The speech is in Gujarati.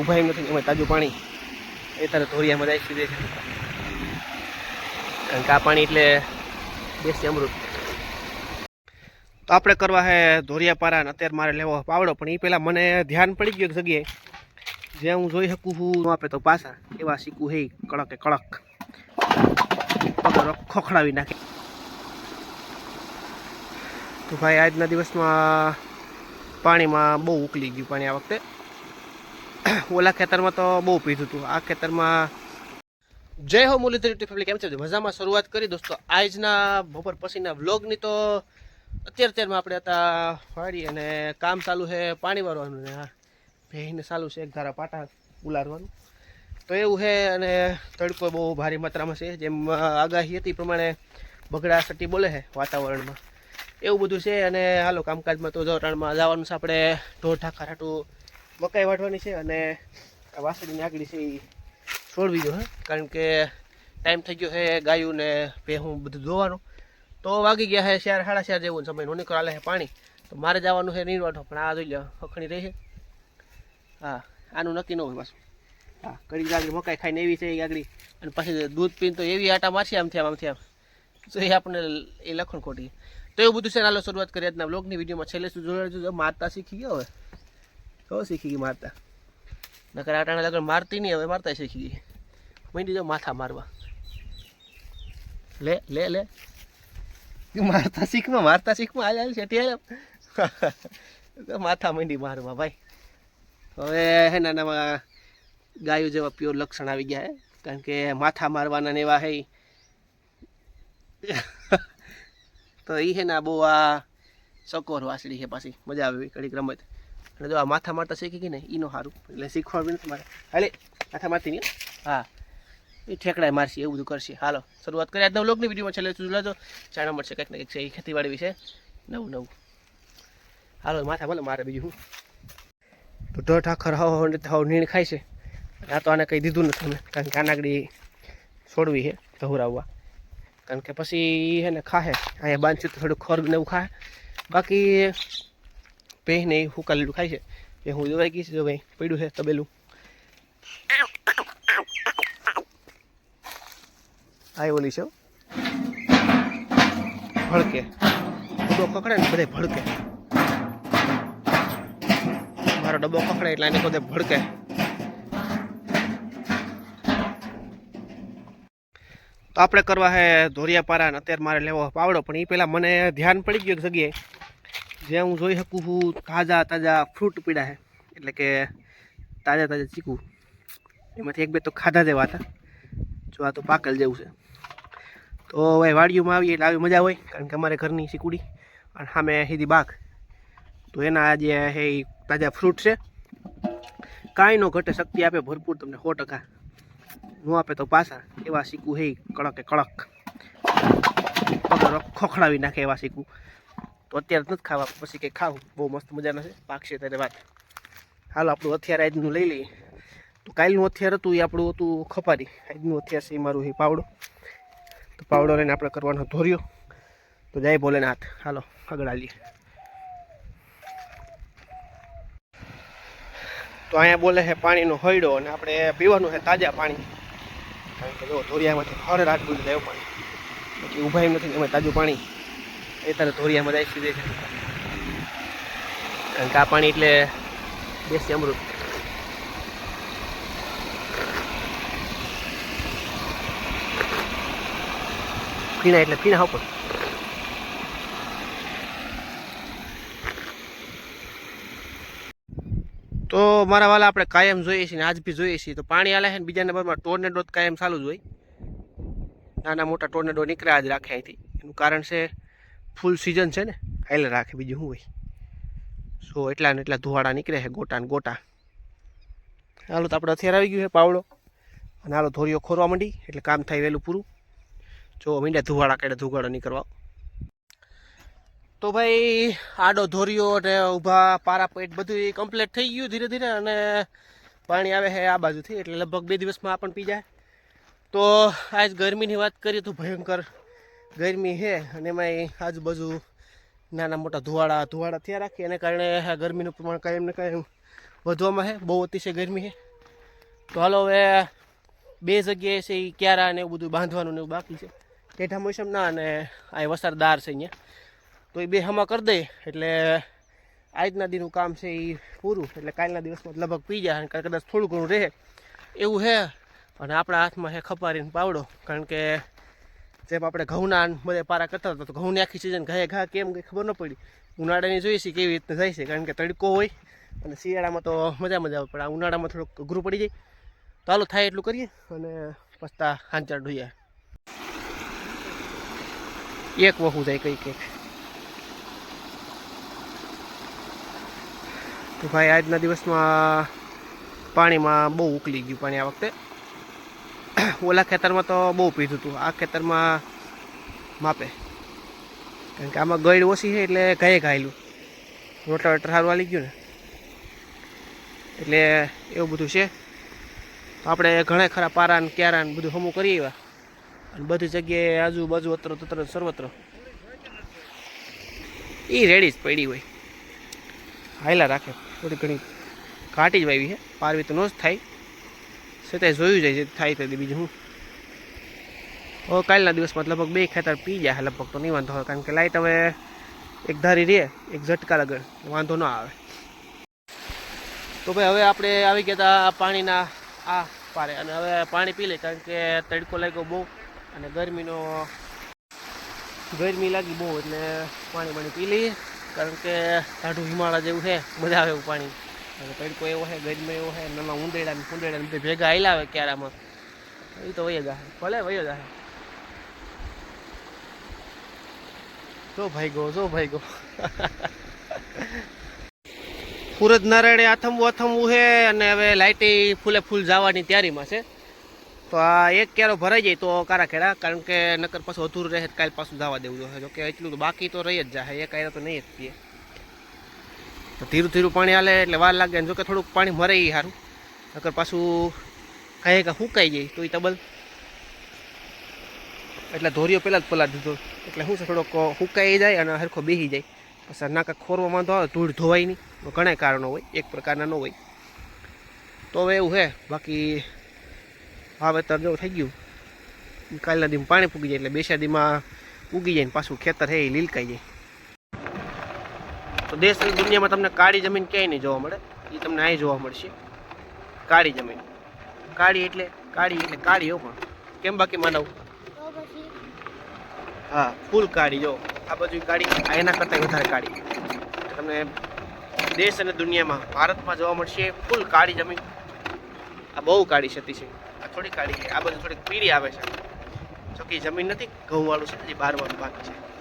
ઊભા નથી એમાં તાજું પાણી. એ તારે ધોરિયામાં જાય સીધે છે. કારણ કે આ પાણી એટલે દેશી અમૃત. તો આપણે કરવા હે ધોરિયા પારા ને અત્યારે મારે લેવો પાવડો, પણ એ પહેલાં મને ધ્યાન પડી ગયું એક જગ્યાએ. જે હું જોઈ શકું હું આપે તો પાછા. એવા શીખું હે કડકે કડક. ખોખડાવી નાખે. તો ભાઈ આજના દિવસમાં પાણીમાં બહુ ઉકલી ગયું પાણી આ વખતે. ઓલા ખેતરમાં તો બહુ પીધું હતું આ ખેતરમાં જય હો મુરલીધર યુટ્યુબ કેમ છે? મજામાં શરૂઆત કરી. દોસ્તો, આજના બપોર પછીના વ્લોગની તો અત્યારે અત્યારમાં આપણે હતા વાડી અને કામ ચાલુ છે પાણી વાળવાનું ને ભેંને ચાલુ છે એક ધારા પાટા ઉલારવાનું. તો એવું છે અને તડકો બહુ ભારે માત્રામાં છે. જેમ આગાહી હતી પ્રમાણે બગડા સટી બોલે છે વાતાવરણમાં. એવું બધું છે અને હાલો, કામકાજમાં તો જવરાણમાં જવાનું છે આપણે ઢોર ઠાકા હાટું મકાઈ વાટવાની છે અને આ વાસળીની આગળ છે એ છોડવી જોઈએ કારણ કે ટાઈમ થઈ ગયો છે ગાયું ને ભેહું બધું ધોવાનું. તો વાગી ગયા છે ચાર, સાડા ચાર જેવું સમય નો નીકળ આલે છે પાણી. તો મારે જવાનું છે નીર વાટો પણ આ જોઈ લો ખખણી રહી હા, આનું નક્કી ન હોય પાછું. હા કડી આગળ મકાઈ ખાઈને એવી છે એ આગળ. અને પછી દૂધ પીને તો એવી આટા મારશે આમથી આમ આમથી આમ તો એ આપણને એ લખણ ખોટી. તો એવું બધું છે ચાલો શરૂઆત કરી આજના બ્લોગની વિડીયોમાં. છેલ્લે સુધી જોડાજો મારતા શીખી ગયો હવે કહો શીખી ગઈ મારતા. નકર આટાણે લગન મારતી નહીં, હવે મારતા શીખી ગઈ. મંડી જો માથા મારવા. લે લે લે. મારતા શીખમાં મારતા શીખમાં હાલ હાલ છે માથા મંડી મારવા, ભાઈ. હવે હે નાનામાં ગાયો જેવા પ્યોર લક્ષણ આવી ગયા હે. કારણ કે માથા મારવાના ને એવા હે તો એ હે ના બહુ આ સકોર વાસળી છે પાછી. મજા આવે કડીક રમત. અને જો આ માથા મારતા શીખી ગઈ ને એનો સારું એટલે શીખવા બી નથી મારે હાલે, માથા મારતી નહીં, હા. એ ઠેકડાય મારશે, એવું બધું કરશે. હાલો, શરૂઆત કરીએ. આજના લોકની વિડીયોમાં છેલ્લે સુધી લેજો જાણવા મળશે કંઈક ને કંઈક છે એ ખેતીવાડી વિશે. નવું નવું. હાલો, માથા ભલે મારે બીજું હું. તો ઢોર ઠાકર હાવ હાવ નીણ ખાય છે. આ તો આને કંઈ દીધું નથી અમે કારણ કે આનાગડી છોડવી છે, ધવરાવવા. કારણ કે પછી એને ખાહે. અહીંયા બાંધશું તો થોડું ખોર ને એવું ખાય બાકી ભેં ને એ હુકાલેલું ખાય છે એ હું દવાઈ ગઈ જો ભાઈ પડ્યું છે તબેલું આ ઓલી છે. ભડકે ડબ્બો કકડે ને બધે ભડકે મારો ડબ્બો કકડે એટલે એને બધે ભડકે તો આપણે કરવા હે ધોરિયા પારા ને અત્યારે મારે લેવો પાવડો પણ એ પહેલાં મને ધ્યાન પડી ગયું જગ્યાએ જે હું જોઈ શકું છું, તાજા તાજા ફ્રૂટ પીડા છે. એટલે કે તાજા તાજા ચીકુ. એમાંથી એક બે તો ખાધા જેવા હતા. જો આ તો પાકલ જેવું છે. તો હવે વાડીઓમાં આવીએ એટલે આવી મજા હોય, કારણ કે અમારે ઘરની ચીકુડી અને સામે સીધી બાગ. તો એના જે એ તાજા ફ્રૂટ છે. કાંઈ નો ઘટે, શક્તિ આપે ભરપૂર તમને સો ટકા. ન આપે તો પાછા એવા શીખવું હે કડકે કડક. ખોખડાવી નાખે એવા શીકું તો અત્યારે નથી ખાવા, પછી કંઈ ખાવું. બહુ મસ્ત મજાના છે પાકશે ત્યારે વાત. હાલો, આપણું હથિયાર આજનું લઈ લઈએ. તો કાલનું હથિયાર હતું, એ આપણું હતું ખપારી. આજનું હથિયાર છે, એ મારું એ પાવડો. તો પાવડો લઈને આપણે કરવાનો ધોર્યો. તો જાય બોલે હાથ હાલો આગળ હાલીએ તો અહીંયા બોલે છે, પાણીનો હૈડો અને આપણે પીવાનું છે, તાજા પાણી. કારણ કે જો ધોરિયામાંથી હર રાત બધું જાય પાણી પછી ઊભા નથી, એમાં તાજું પાણી. એ તારે ધોરિયામાં જાય છે કારણ કે આ પાણી એટલે દેશી અમૃત. પીણા એટલે પીણા. ઉપર તો મારા વાલા આપણે કાયમ જોઈએ છીએ આજ બી જોઈએ છીએ. તો પાણી આલે છે ને બીજા નંબરમાં ટોર્નેડો કાયમ ચાલુ જ હોય. નાના મોટા ટોર્નેડો નીકળ્યા જ રાખે અહીંથી. એનું કારણ છે ફૂલ સિઝન છે ને હાલે રાખે બીજું શું હોય? સો એટલા ને એટલા ધુવાડા નીકળે છે ગોટા ને ગોટા. હાલો તો આપણે અત્યારે આવી ગયું છે પાવડો. અને હાલો ધોરીઓ ખોરવા માંડી, એટલે કામ થાય વહેલું પૂરું. જો મીંડા ધુવાડા કાઢે ધુગાડો નીકળવા. તો ભાઈ, આડો ધોરીઓ અને ઊભા, પારા પેટ બધું કમ્પ્લીટ થઈ ગયું ધીરે ધીરે અને પાણી આવે છે આ બાજુથી, એટલે લગભગ બે દિવસમાં પણ પી જાય. તો આજ ગરમીની વાત કરીએ તો ભયંકર ગરમી છે અને એમાંય આજુબાજુ નાના મોટા ધુવાડા ધુવાડા થયા રાખે એને કારણે ગરમીનું પ્રમાણ કાયમ ને કાયમ વધવામાં છે. બહુ અતિશય ગરમી છે. તો હાલો હવે બે જગ્યાએ છે એ ક્યારા ને એવું બધું બાંધવાનું ને એવું બાકી છે. ટેઢા મોસમના અને આ વસારદાર છે અહીંયા. તો એ બે હમા કરી દઈએ. એટલે આજના દીનું કામ છે એ પૂરું. એટલે કાલના દિવસમાં લગભગ પી જાય અને કદાચ થોડું ઘણું રહે. એવું છે. અને આપણા હાથમાં છે ખપારીને પાવડો, કારણ કે જેમ આપણે ઘઉંના બધા પારા કરતા હતા, તો ઘઉંની આખી સિઝન ઘાએ ઘા કેમ કંઈ ખબર ન પડી. ઉનાળાની જોઈએ છે કેવી રીતના જાય છે, કારણ કે તડકો હોય અને શિયાળામાં તો મજા મજા આવે, પણ આ ઉનાળામાં થોડુંક અઘરું પડી જાય. તો હાલો થાય એટલું કરીએ અને પસ્તા હાંચાર ઢોઈએ એક વહુ જાય કંઈક કંઈક તો ભાઈ આજના દિવસમાં પાણીમાં બહુ ઉકલી ગયું પાણી આ વખતે. ઓલા ખેતરમાં તો બહુ પીધું હતું આ ખેતરમાં માપે. કારણ કે આમાં ગળ ઓછી છે એટલે ગાયે ગાયેલું રોટા વેટર સારું આવી ગયું ને. એટલે એવું બધું છે. તો આપણે ઘણા ખરા પારા ને ક્યારા ને બધું હમું કરી આવ્યા. અને બધી જગ્યાએ આજુબાજુ અત્ર તત્ર સર્વત્ર. એ રેડી જ પડી હોય. હાયલા રાખે. થોડી ઘણી ઘાટી જ વાવી છે. પારવી તો ન જ થાય. છતાંય જોયું જાય છે થાય તે બીજું હું ઓ કાલના દિવસમાં લગભગ બે ખેતર પી જાય લગભગ તો નહીં વાંધો આવે, કારણ કે લાઇટ હવે એક ધારી રહે, એક ઝટકા લગડ વાંધો ન આવે. તો ભાઈ હવે આપણે આવી ગયા હતા પાણીના આ પારે, અને હવે પાણી પી લે, કારણ કે તડકો લાગ્યો બહુ, અને ગરમીનો ગરમી લાગી બહુ, એટલે પાણી પાણી પી લઈએ, કારણ કે ટાઢું હિમાલય જેવું છે મજા આવે એવું પાણી. અને તડકો એવો છે, ગરમી એવો છે નાના ઉંદેડા ને કુંદેડા ને ભેગા આવેલા આવે ક્યારામાં એ તો વયો જાય ભલે વયો જાહે. જો ભાઈ ગો જો ભાઈ ગો સુરજ નારાયણે આથમવું આથમવું છે અને હવે લાઇટી ફૂલે ફૂલ જવાની તૈયારીમાં છે. તો આ એક ક્યારો ભરાઈ જાય તો કારા ખેડા કારણ કે નકર પાછું અધૂરું રહે કાલ પાછું જવા દેવું જોઈએ જોકે એટલું તો બાકી તો રહી જ જાય એક આયરા તો નહીં જ પીએ. ધીરું ધીરું પાણી હાલે એટલે વાર લાગે જો કે થોડુંક પાણી મરે એ સારું નકર પાછું કાંઈ કાંઈ સુકાઈ જાય, તો એ તબલ. એટલે ધોરીઓ પહેલાં જ પલાળ દીધો. એટલે શું છે, થોડોક સુકાઈ જાય અને સરખો બેસી જાય. પછી નાકા ખોરવા માંધો આવે, ધૂળ ધોવાય નહીં. ઘણા કારણો હોય, એક પ્રકારના ન હોય. તો હવે એવું છે બાકી વાવેતર જેવું થઈ ગયું. કાલના દીમાં પાણી પૂગી જાય એટલે બેસા દીમાં ઉગી જાય ને પાછું ખેતર છે એ લીલકાઈ જાય. તો દેશ દુનિયામાં તમને કાળી જમીન ક્યાંય નહીં જોવા મળે. એ તમને અહીં જોવા મળશે. કાળી જમીન. કાળી એટલે કાળી એટલે કાળી હો પણ. કેમ બાકી માનવ? હા, ફૂલ કાળી, જો. આ બાજુ કાળી એના કરતાં વધારે કાળી. તમને દેશ અને દુનિયામાં ભારતમાં જોવા મળશે ફૂલ કાળી જમીન. આ બહુ કાળી થતી છે. આ થોડી કાળી છે. આ બાજુ થોડીક પીળી આવે છે. જો કે જમીન નથી, ઘઉંવાળું છે જે બારવાનું બાકી છે.